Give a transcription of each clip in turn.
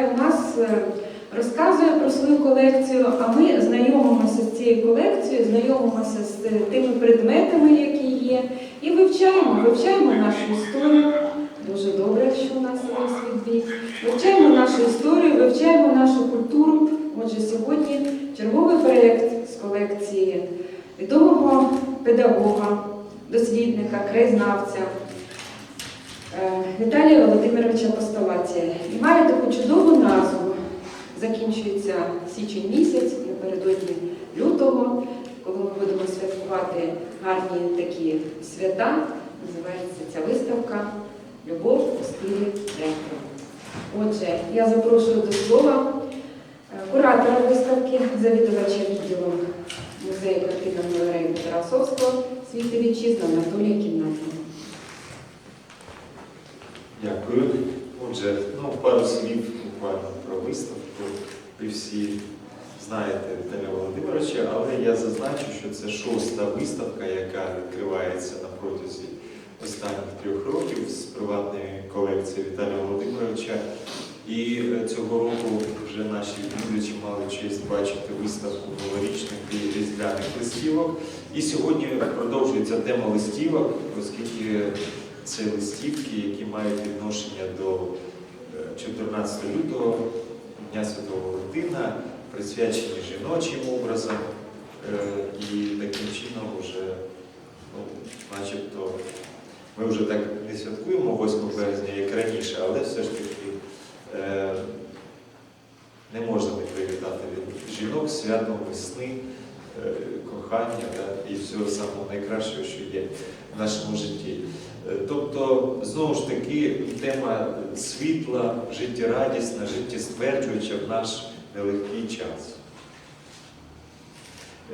у нас, е, розказує про свою колекцію, а ми знайомимося з цією колекцією, знайомимося з е, тими предметами, які є, і вивчаємо, вивчаємо нашу історію. Дуже добре, що у нас є відбій. Вивчаємо нашу історію, вивчаємо нашу культуру. Отже, сьогодні черговий проєкт з колекції відомого педагога, дослідника, краєзнавця Віталія Володимировича Постолація. І має таку чудову назву. Закінчується січень місяць напередодні лютого, коли ми будемо святкувати гарні такі свята. Називається ця виставка Любов у стилі ретро. Отже, я запрошую до слова е, куратора виставки, завідувача відділом музею картинної галереї Тарасовського світи вітчизни Анатолія Кімнатного. Дякую. Отже, ну, пару слів буквально про виставку. Ви всі знаєте Віталія Володимировича, але я зазначу, що це шоста виставка, яка відкривається на протязі останніх трьох років з приватної колекції Віталія Володимировича. І е, цього року вже наші відвідувачі мали честь бачити виставку новорічних і різдвяних листівок. І сьогодні продовжується тема листівок, оскільки це листівки, які мають відношення до е, 14 лютого, Дня Святого Валентина, присвячені жіночим образам. Е, І таким чином вже, ну, начебто, ми вже так не святкуємо 8 березня, як раніше, але все ж таки е, не можна не привітати від жінок з святом весни, е, кохання да, і всього самого найкращого, що є в нашому житті. Е, Тобто, знову ж таки, тема світла, життєрадісна, життєстверджуюча в наш нелегкий час.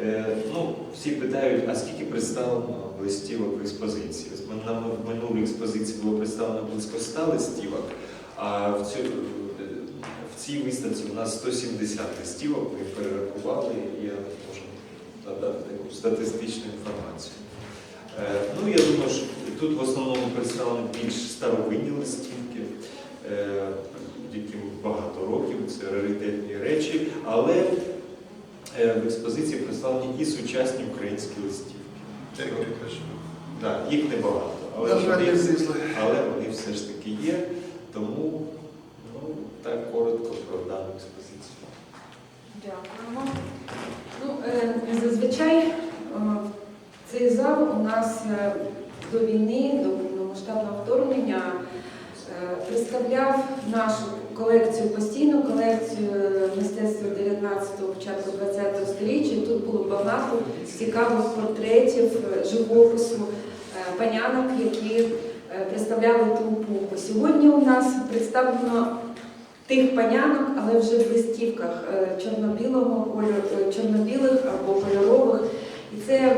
Е, Ну, всі питають, а скільки представлено листівок в експозиції? На минулій експозиції було представлено близько 100 листівок, а в, цю, е, в цій виставці у нас 170 листівок, ми перерахували, я можу надати таку статистичну інформацію. Ну, я думаю, що тут в основному представлені більш старовинні листівки, е, яким багато років, це раритетні речі, але е, в експозиції представлені і сучасні українські листівки. Так, їх небагато, але, вони, але вони все ж таки є, тому ну, так коротко про дану експозицію. Дякуємо. Ну, е, зазвичай цей зал у нас до війни, до повномасштабного вторгнення е, представляв нашу колекцію, постійну колекцію е, мистецтва 19-го, початку 20-го століття. Тут було багато цікавих портретів, е, живопису, панянок, які представляли ту епоху. Сьогодні у нас представлено тих панянок, але вже в листівках чорно-білого кольору, чорно-білих або кольорових. І це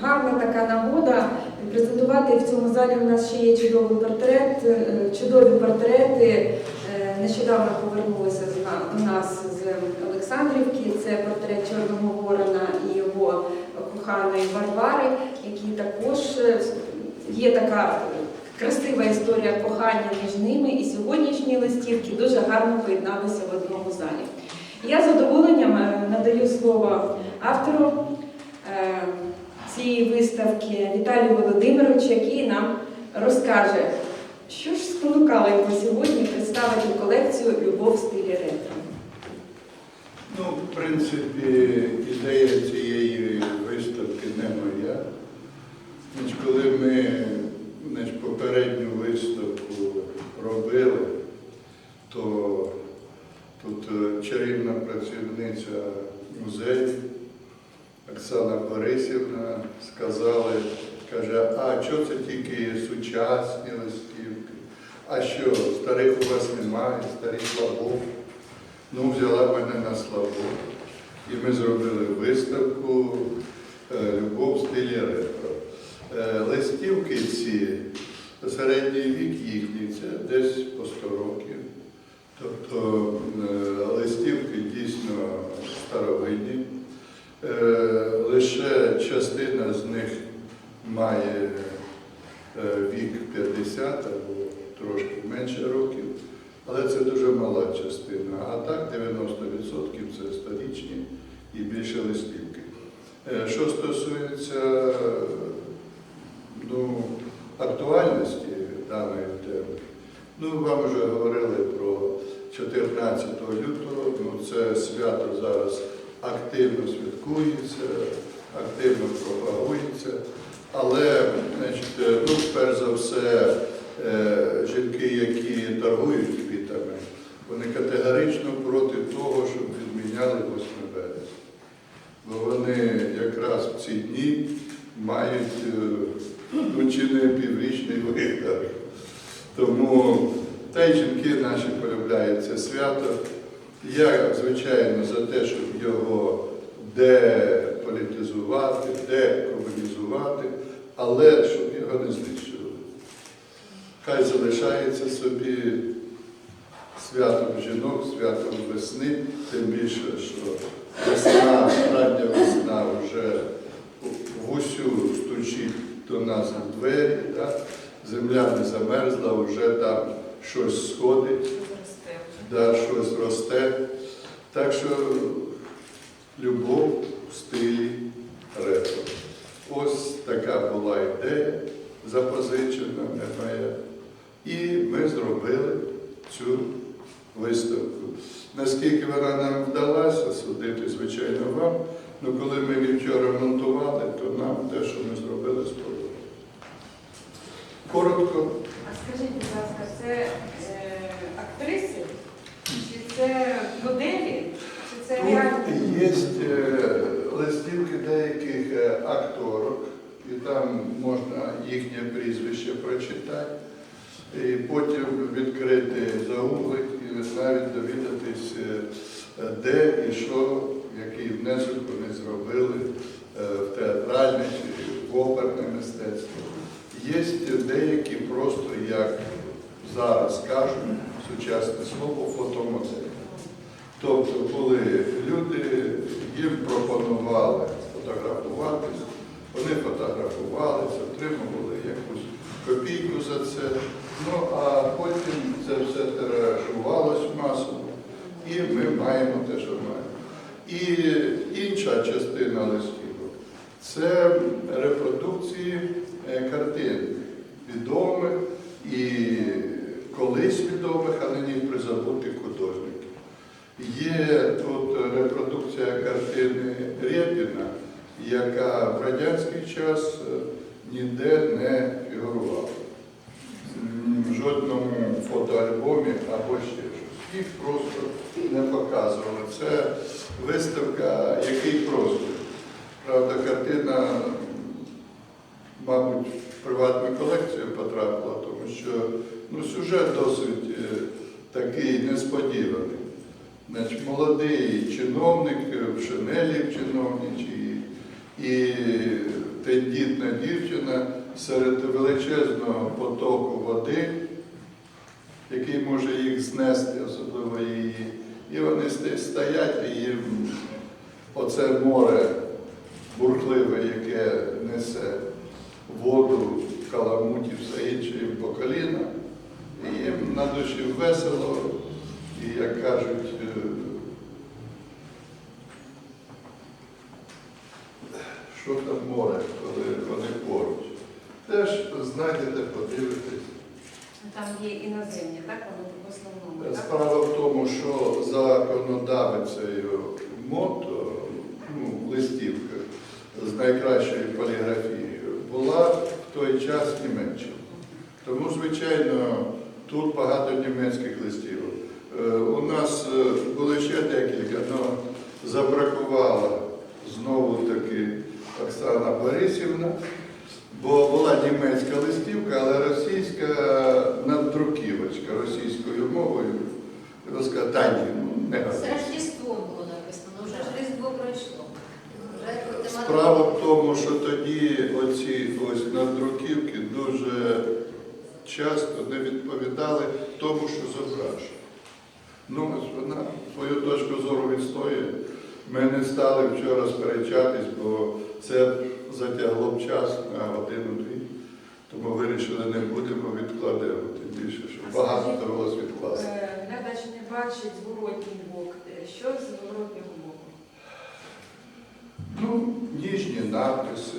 гарна така нагода презентувати в цьому залі. У нас ще є чудовий портрет, е, чудові портрети. Е, Нещодавно повернулися до нас з Олександрівки. Це портрет Чорного Ворона і його коханої Варвари, які також е, є така красива історія кохання між ними, і сьогоднішні листівки дуже гарно поєдналися в одному залі. Я з задоволенням надаю слово автору цієї виставки Віталію Володимировичу, який нам розкаже, що ж спонукало його сьогодні представити колекцію Любов в стилі ретро. Ну, в принципі, ідея цієї виставки не моя. Значить, коли ми значить, попередню виставку робили, то тут е, чарівна працівниця музею Оксана Борисівна сказала, каже, а що це тільки сучасні листівки? А що, старих у вас немає, старі слабо? Ну, взяла мене на славу. І ми зробили виставку е, Любов в стилі ретро. Е, Листівки ці, середній вік їхній, це десь по 100 років. Тобто е, листівки дійсно старовинні. Е, Лише частина з них має е, вік 50 або трошки менше років, але це дуже мала частина. А так 90% це сторічні і більше листівки. Е, Що стосується е, ну, актуальності даної теми, ну вам вже говорили про 14 лютого, ну це свято зараз активно святкується, активно пропагується. Але, значить, е, ну, перш за все, е, жінки, які торгують квітами, вони категорично проти того, щоб відміняли 8 березня. Бо вони якраз в ці дні мають е, ну, не піврічний вигляд. Тому та й жінки наші полюбляють це свято. Я, звичайно, за те, щоб його деполітизувати, декомунізувати, але щоб його не знищували. Хай залишається собі святом жінок, святом весни, тим більше, що весна, рання весна вже в усю стучить до нас в двері, так? земля не замерзла, вже там щось сходить да, щось росте. Так що любов в стилі ретро. Ось така була ідея запозичена моя. І ми зробили цю виставку. Наскільки вона нам вдалася судити, звичайно, вам, але коли ми її вчора монтували, то нам те, що ми зробили, сподобалося. Коротко, А скажіть, будь ласка, це е, актриси? Це моделі? Чи це? Тут є е, листівки деяких е, акторок, і там можна їхнє прізвище прочитати, і потім відкрити загуглик і навіть довідатись, е, де і що, який внесок вони зробили в театральне чи в оперне мистецтво. Є деякі просто, як зараз кажуть, сучасне слово, фотомоделі. Тобто, коли люди їм пропонували фотографуватися, вони фотографувалися, отримували якусь копійку за це. Ну а потім це все тиражувалось масово, і ми маємо те, що маємо. І інша частина листівок це репродукції е, картин відомих і колись відомих, а нині призабутих художників. Є тут репродукція картини Рєпіна, яка в радянський час е, ніде не фігурувала. В жодному фотоальбомі або ще щось. Їх просто не показували. Це виставка Який простір. Правда, картина, мабуть, в приватну колекцію потрапила, тому що ну, сюжет досить е, такий несподіваний. Значить, молодий чиновник е, в шинелі чиновничій і тендітна дівчина серед величезного потоку води, який може їх знести, особливо її. І вони стоять і їм оце море бурхливе, яке несе воду, каламуті, все інше їм по коліна. І їм на душі весело, як кажуть, е, що там море, коли вони поруч. Теж знайдете, подивитесь. Там є іноземні, так? В основному. Справа в тому, що законодавицею мото, ну, листівка з найкращою поліграфією була в той час Німеччина. Тому, звичайно, тут багато німецьких листівок. Е, У нас е, були ще декілька, але забракувала знову таки Оксана Борисівна, бо була німецька листівка, але російська наддруківочка російською мовою. Вона сказала, та ні, ну не гарно. Рождеством було написано, ну вже ж Різдво пройшло. Справа в тому, що тоді оці ось наддруківки дуже часто не відповідали тому, що зображено. Ну, вона свою точку зору відстоює. Ми не стали вчора сперечатись, бо це затягло б час на годину-дві, тому вирішили не будемо відкладемо, тим більше, що багато довелося відкласти. Е, Глядач не бачить зворотній бок. Е, Що з зворотнього боку? Ну, ніжні написи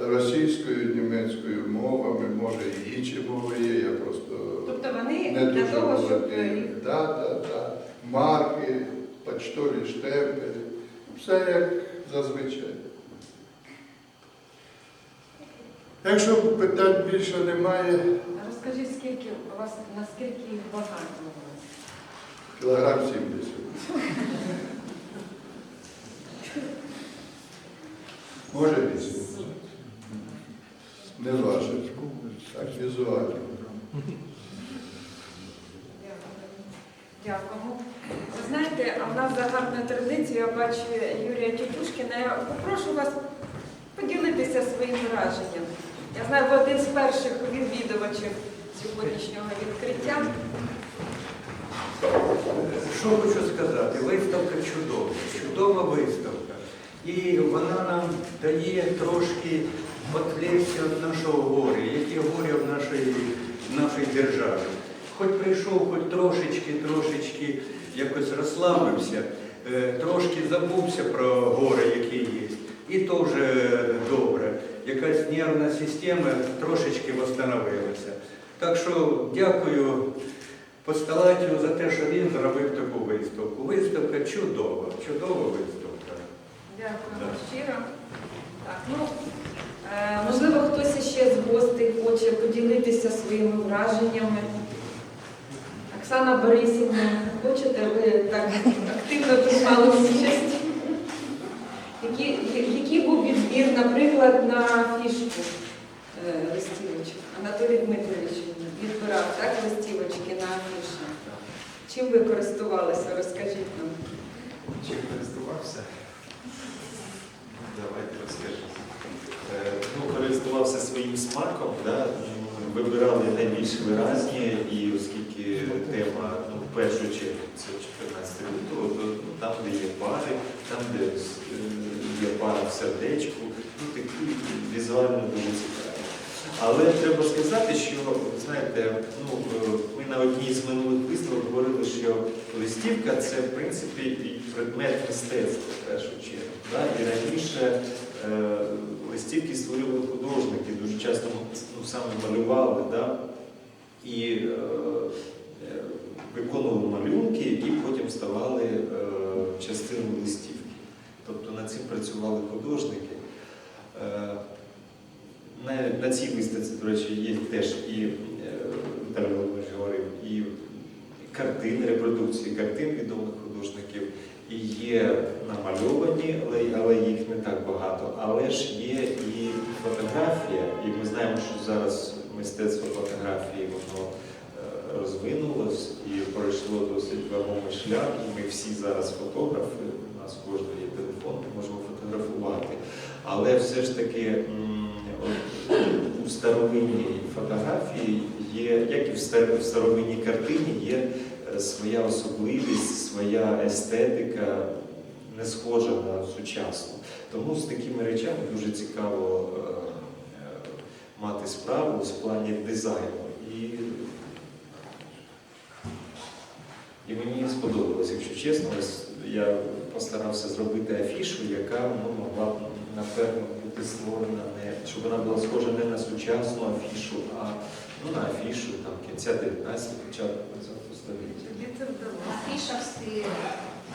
російською, німецькою мовами, може і інші мови є, я просто Тобто вони не для дуже того, щоб е, володію. Да, да, да. Марки, почтові штемпелі, все як зазвичай. Якщо питань більше немає, розкажіть, скільки у вас наскільки їх багато у вас? кілограм 70. Може вісім. Не важить. Так, візуально. Дякуємо. Ви знаєте, а в нас за гарною традицією, я бачу Юрія Тютюшкіна. Я попрошу вас поділитися своїм враженням. Я знаю, ви один з перших відвідувачів сьогоднішнього відкриття. Що хочу сказати, виставка чудова, чудова виставка. І вона нам дає трошки відвлечься від нашого горя, яке горе в нашій, в нашій державі. Хоч прийшов, хоч трошечки, трошечки якось розслабився, е, трошки забувся про горе, яке є. І то вже добре. Якась нервна система трошечки встановилася. Так що дякую Посталатію за те, що він зробив таку виставку. Виставка чудова, чудова виставка. Дякую щиро. Так, ну, можливо, хтось ще з гостей хоче поділитися своїми враженнями. Оксана Борисівна, хочете ви так активно приймали участь? Який, який був відбір, наприклад, на фішку е, листівочок? Анатолій Дмитрович відбирав так, листівочки на афіші. Чим ви користувалися? Розкажіть нам. Чим користувався? Давайте розкажемо. Е, Ну, користувався своїм смаком, да? вибирали найбільш виразні, і оскільки тема, ну, в першу чергу, це 14 лютого, то ну, там, де є пари, там, де е, є пара в сердечку, ну, такі візуально дуже цікаві. Але треба сказати, що знаєте, ну е, ми на одній з минулих виставок говорили, що листівка це в принципі і предмет мистецтва в першу чергу. Да? І раніше листівки створювали художники, дуже часто ну, саме малювали, да? і е, е, виконували малюнки, які потім ставали е, частиною листівки. Тобто над цим працювали художники. Е, на, на цій виставці, до речі, є теж і е, Володимирович говорив, і картини, репродукції картин відомих художників, є намальовані, але, їх не так багато. Але ж є і фотографія, і ми знаємо, що зараз мистецтво фотографії воно е, розвинулось і пройшло досить вагомий шлях. І ми всі зараз фотографи, у нас кожного є телефон, ми можемо фотографувати. Але все ж таки у старовинній фотографії є, як і в стар- старовинній картині, є своя особливість, своя естетика, не схожа на сучасну. Тому з такими речами дуже цікаво е, е, мати справу в плані дизайну. І, і мені сподобалось, якщо чесно, я постарався зробити афішу, яка ну, могла напевно, створена не щоб вона була схожа не на сучасну афішу, а ну, на афішу там, кінця 19 початку 20 століття. Тобі це вдалося. Афіша в стилі.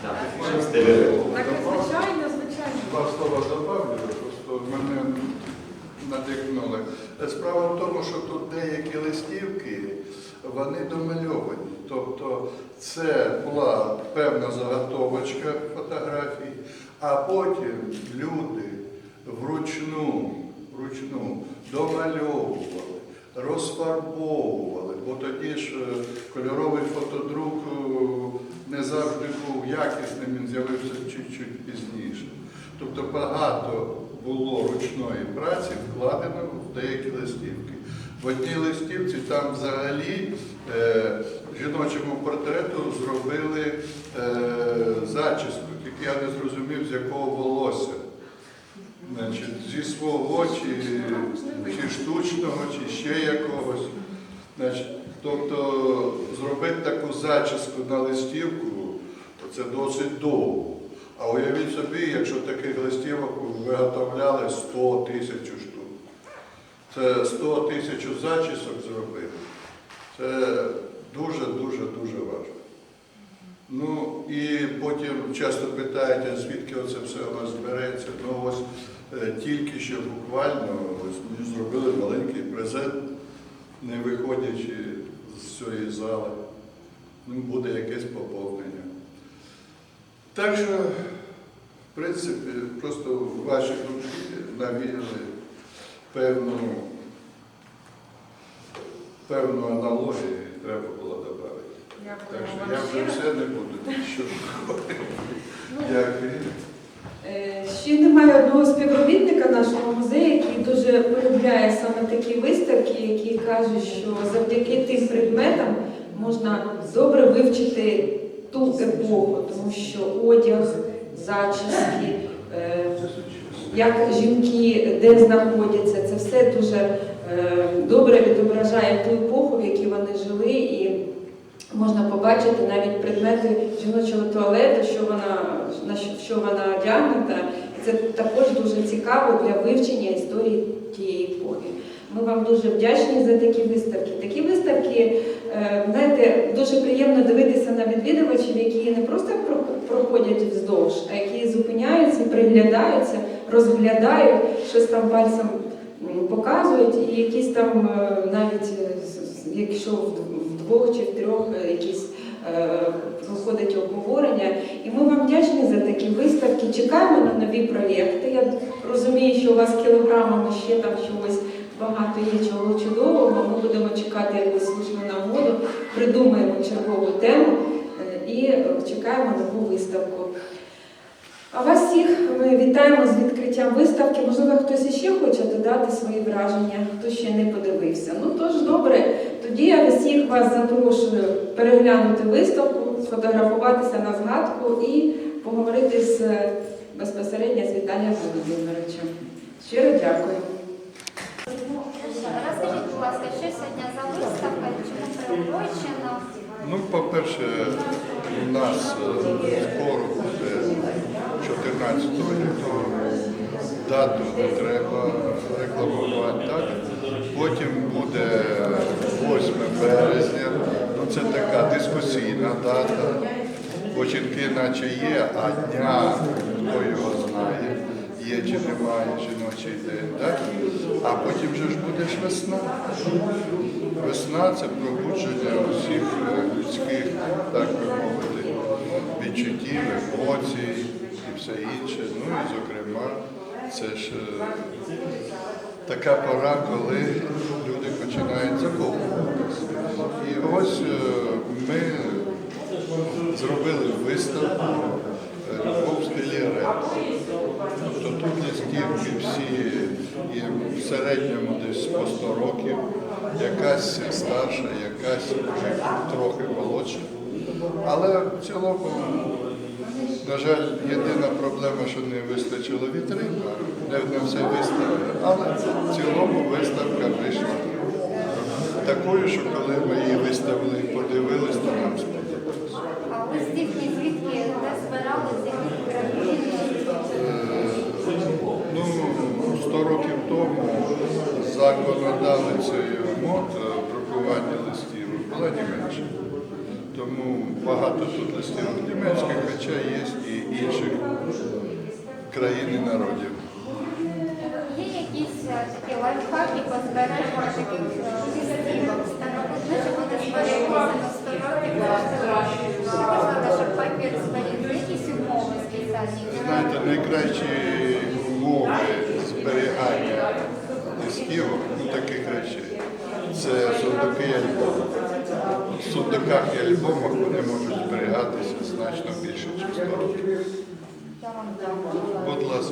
Так, афіша в стилі ретро. Так, звичайно, звичайно. Два слова добавлю, просто мене надихнули. Справа в тому, що тут деякі листівки, вони домальовані. Тобто це була певна заготовочка фотографій, а потім люди вручну, вручну домальовували, розфарбовували, бо тоді ж е, кольоровий фотодрук е, не завжди був якісним, він з'явився чуть-чуть пізніше. Тобто багато було ручної праці вкладено в деякі листівки. В одній листівці там взагалі е, жіночому портрету зробили е, зачіску, тільки я не зрозумів, з якого волосся. Значить, зі свого чи, чи штучного, чи ще якогось. Значить, тобто зробити таку зачіску на листівку, це досить довго. А уявіть собі, якщо таких листівок виготовляли 100 тисяч штук. Це 100 тисяч зачісок зробити. Це дуже-дуже дуже важко. Ну і потім часто питають, звідки оце все у нас збереться. Ну ось тільки що буквально ось мені зробили маленький презент, не виходячи з цієї зали. Ну, буде якесь поповнення. Так що, в принципі, просто ваші думки навіяли певну, певну аналогію треба було додати. Так що я вже все не буду що говорити. Дякую. Е, Ще немає одного співробітника нашого музею, який дуже полюбляє саме такі виставки, які кажуть, що завдяки тим предметам можна добре вивчити ту епоху, тому що одяг, зачіски, е, як жінки де знаходяться, це все дуже е, добре відображає ту епоху, в якій вони жили, і можна побачити навіть предмети жіночого туалету, що вона що- що вона одягнута. Це також дуже цікаво для вивчення історії тієї епохи. Ми вам дуже вдячні за такі виставки. Такі виставки, е, знаєте, дуже приємно дивитися на відвідувачів, які не просто проходять вздовж, а які зупиняються, приглядаються, розглядають, щось там пальцем показують, і якісь там е, навіть якщо в- вдвох чи в трьох якісь е, виходить обговорення. І ми вам вдячні за такі виставки. Чекаємо на нові проєкти. Я розумію, що у вас кілограмами ще там чогось багато є чого чудового. Ми будемо чекати якусь слушну нагоду, придумаємо чергову тему е, і е, чекаємо нову виставку. А вас всіх ми вітаємо з відкриттям виставки. Можливо, хтось іще хоче додати свої враження, хто ще не подивився. Ну тож добре, тоді я всіх вас запрошую переглянути виставку, сфотографуватися на згадку і поговорити з безпосередньо з Віталієм Володимировичем. Щиро дякую. Розкажіть, будь ласка, що сьогодні за виставка, чому приурочено? Ну, по-перше, у нас е, скоро буде 14 лютого. Дату треба рекламувати, так? Потім буде 8 березня. Ну, це така дискусійна дата. Бо наче є, а дня, хто його знає, є чи немає жіночий день, так? А потім же ж буде ж весна. Весна це пробудження усіх людських, так би мовити, відчуттів, емоцій і все інше. Ну і зокрема, це ж е, така пора, коли люди починають закохуватися. І ось е, ми зробили виставку е, «Любов в стилі ретро». Тобто тут листівки всі є в середньому десь по 100 років, якась старша, якась трохи молодша. Але в цілому, на жаль, єдина проблема, що не вистачило вітрин, не, не все виставили. Але в цілому виставка вийшла такою, що коли ми її виставили і подивилися, то нам сподобалося. А листівки звідки де збирали, з яких країн? Ну, 100 років тому законодавицею мод е, друкування листівок була Німеччина. Тому багато тут листівок німецьких, хоча є і інших країн і народів. Є якісь е, такі лайфхаки по збереженню таких е, листівок старовинних, що вони збереглися на 100 років. Щоб папір зберігли якісь умови спеціальні. Знаєте, найкращі умови зберігання листівок, ну таких речей, це сундуки альбоми. В сундуках і альбомах вони можуть зберігатися значно більше, ніж 100 років. Будь ласка.